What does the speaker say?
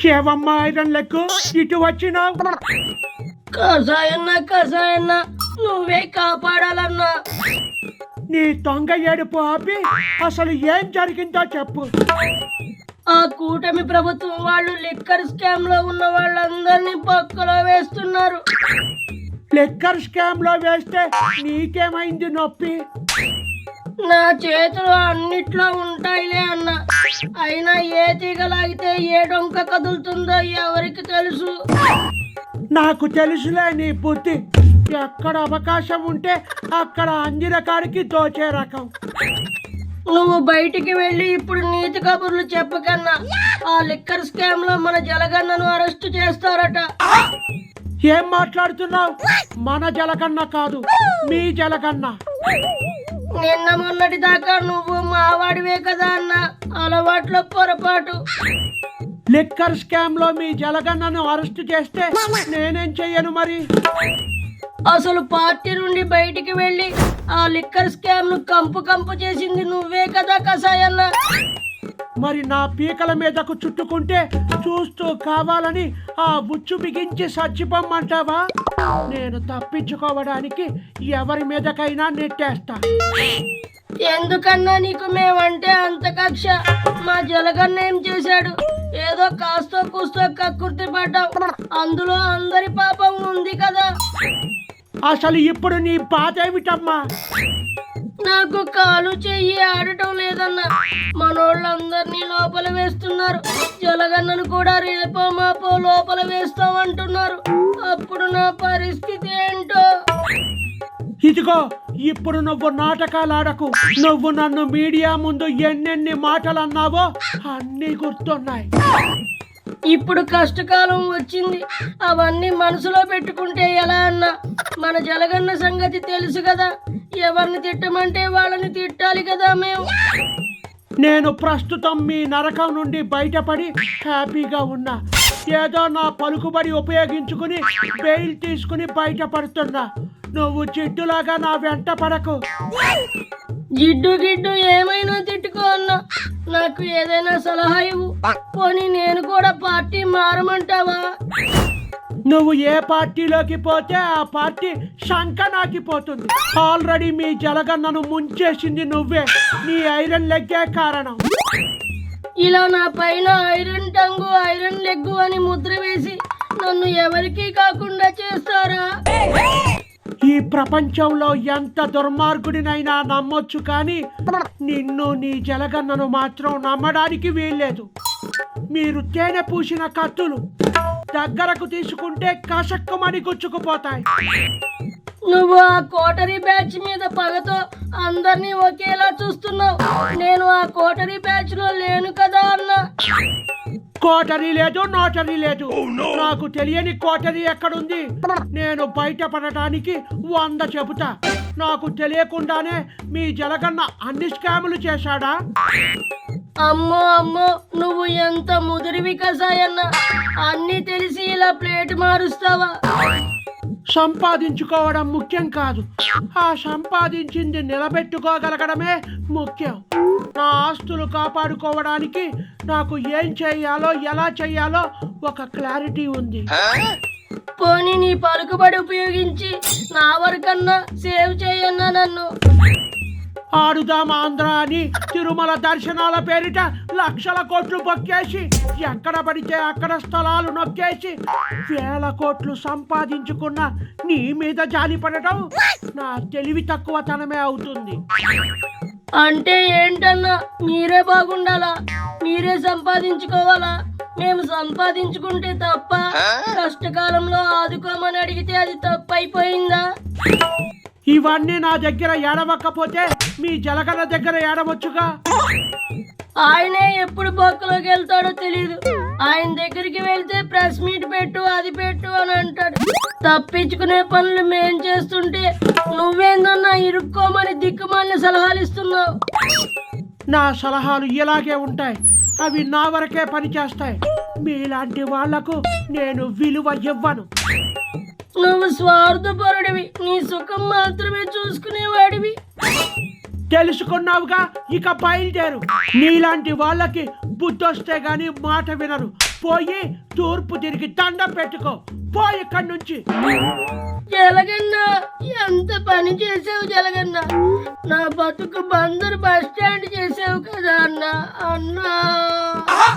Shivamma iron లెక్కు ఇటు వచ్చినావు? కసాయన్న కసాయన్న నువ్వే కాపాడాలన్నా. నీ దొంగ ఏడుపు ఆపి అసలు ఏం జరిగిందో చెప్పు. ఆ కూటమి ప్రభుత్వం వాళ్ళు లిక్కర్ స్కామ్లో ఉన్న వాళ్ళందరినీ పక్కలో వేస్తున్నారు. లిక్కర్ స్కామ్లో వేస్తే నీకేమైంది నొప్పి? నా చేతులు అన్నిట్లో ఉంటాయిలే అన్న. అయినా ఏ తీగ లాగితే ఏ డొంక కదులుతుందో ఎవరికి తెలుసు? నాకు తెలుసులే నీ బుద్ధి. ఎక్కడ అవకాశం ఉంటే అక్కడ అందిన కాడికి దోచే రకం. నువ్వు బయటికి వెళ్ళి ఇప్పుడు నీతి కబుర్లు చెప్పకన్నా ఆ లిక్కర్ స్కామ్లో మన జలగన్నను అరెస్ట్ చేస్తారట. ఏం మాట్లాడుతున్నావు? మన జలకన్న కాదు మీ జలకన్న నిన్న మొన్నటి దాకా నువ్వు మావాడివే కదా అన్న. అలవాట్లో పొరపాటు. లిక్కర్ స్కామ్లో మీ జలగన్నను అరెస్ట్ చేస్తే నేనేం చెయ్యను మరి? అసలు పార్టీ నుండి బయటికి వెళ్ళి ఆ లిక్కర్ స్కామ్ను కంపు కంపు చేసింది నువ్వే కదా కసాయన్న మరి నా పీకల మీదకు చుట్టుకుంటే చూస్తూ కావాలని ఆ బుచ్చు బిగించి చచ్చిపోమ్మంటావా నేను తప్పించుకోవడానికి ఎవరి మీదకైనా నెట్టేస్తా. ఎందుకన్నా నీకు మేమంటే అంత కక్ష? మా జలగన్న ఏం చేశాడు? ఏదో కాస్తో కూస్తో కక్కుర్తి పడ్డాం. అందులో అందరి పాపం ఉంది కదా. అసలు ఇప్పుడు నీ బాధ ఏమిటమ్మా నాకు కాలు చెయ్యి ఆడటం లేదన్న. మనోళ్ళందరినీ లోపల వేస్తున్నారు. జలగన్నను కూడా రేపో మాపో లోపల వేస్తామంటున్నారు అప్పుడు నా పరిస్థితి ఏంటో? ఇదిగో ఇప్పుడు నువ్వు నాటకాలు ఆడకు నువ్వు నన్ను మీడియా ముందు ఎన్నెన్ని మాటలు అన్నావో అన్నీ గుర్తున్నాయి. ఇప్పుడు కష్టకాలం వచ్చింది. అవన్నీ మనసులో పెట్టుకుంటే ఎలా అన్న? మన జలగన్న సంగతి తెలుసు కదా. ఎవరిని తిట్టమంటే వాళ్ళని తిట్టాలి కదా మేము. నేను ప్రస్తుతం మీ నరకం నుండి బయటపడి హ్యాపీగా ఉన్నా. ఏదో నా పలుకుబడి ఉపయోగించుకుని బెయిల్ తీసుకుని బయటపడుతున్నా. నువ్వు జిడ్డులాగా నా వెంట పడకు. జిడ్డు గిడ్డు ఏమైనా తిట్టుకో అన్న. నాకు ఏదైనా సలహా ఇవ్వు. పోనీ నేను కూడా పార్టీ మారమంటావా? నువ్వు ఏ పార్టీలోకి పోతే ఆ పార్టీ శంకనాకిపోతుంది ఆల్రెడీ మీ జలగన్నను ముంచేసింది నువ్వే. నీ ఐరన్ లెగ్గే కారణం. ఇలా నా పైన ఐరన్ టంగు ఐరన్ లెగ్గు అని ముద్ర వేసి నన్ను ఎవరికీ కాకుండా చేస్తారా? ఈ ప్రపంచంలో ఎంత దుర్మార్గుడినైనా నమ్మొచ్చు కానీ నిన్ను నీ జలగన్నను మాత్రం నమ్మడానికి వీల్లేదు. మీరు తేనె పూసిన కత్తులు. దగ్గరకు తీసుకుంటే కసక్కుమని గుచ్చుకుపోతాయి. నువ్వు ఆ కోటరీ బ్యాచ్ మీద పగతో అందరినీ ఒకేలా చూస్తున్నావు. నేను ఆ కోటరీ బ్యాచ్లో లేను కదా అన్న? కోటరీ లేదు నోటరీ లేదు. నాకు తెలియని కోటరీ ఎక్కడుంది? నేను బయటపడటానికి వంద చెబుతా. నాకు తెలియకుండానే మీ జలగన్న అన్ని స్కాములు చేశాడా? అమ్మో అమ్మో నువ్వు ఎంత ముదిరివి కసాయన్న అన్నీ తెలిసి ఇలా ప్లేట్ మారుస్తావా? సంపాదించుకోవడం ముఖ్యం కాదు. ఆ సంపాదించింది నిలబెట్టుకోగలగడమే ముఖ్యం. నా ఆస్తులు కాపాడుకోవడానికి నాకు ఏం చేయాలో ఎలా చేయాలో ఒక క్లారిటీ ఉంది. పోనీ నీ పలుకుబడి ఉపయోగించి నా వరకన్నా సేవ్ చేయన్నా నన్ను. ఆడుదాం ఆంధ్ర అని తిరుమల దర్శనాల పేరిట లక్షల కోట్లు బొక్కేసి ఎక్కడ పడితే అక్కడ స్థలాలు నొక్కేసి వేల కోట్లు సంపాదించుకున్న నీ మీద జాలి పడటం నా తెలివి తక్కువతనమే అవుతుంది. అంటే ఏంటన్నా మీరే బాగుండాలా? మీరే సంపాదించుకోవాలా? మేము సంపాదించుకుంటే తప్ప కష్టకాలంలో ఆదుకోమని అడిగితే అది తప్పు అయిపోయిందా ఇవన్నీ నా దగ్గర ఏడవకపోతే మీ జలగల దగ్గర ఏడవచ్చుగా? ఆయనే ఎప్పుడు బొక్కలోకి వెళ్తాడో తెలియదు ఆయన దగ్గరికి వెళ్తే ప్రెస్ మీట్ పెట్టు అది పెట్టు అని అంటాడు. తప్పించుకునే పనులు మేం చేస్తుంటే నువ్వేందన్నా ఇరుక్కోమని దిక్కుమాలిన సలహాలు ఇస్తున్నావు. నా సలహాలు ఇలాగే ఉంటాయి. అవి నా వరకే పనిచేస్తాయి. మీలాంటి వాళ్ళకు నేను విలువ ఇవ్వను. నువ్వు స్వార్థపరుడివి. నీ సుఖం మాత్రమే చూసుకునేవాడివి. తెలుసుకున్నావుగా? ఇక బయలుదేరు. నీలాంటి వాళ్ళకి బుద్ధి వస్తే గాని మాట వినరు. పోయి తూర్పు తిరిగి దండం పెట్టుకో. పో ఇక్కడి నుంచి. జలగన్న ఎంత పని చేసావు జలగన్న? నా బతుకు బందరు బస్ స్టాండ్ చేసావు కదా అన్న అన్నా.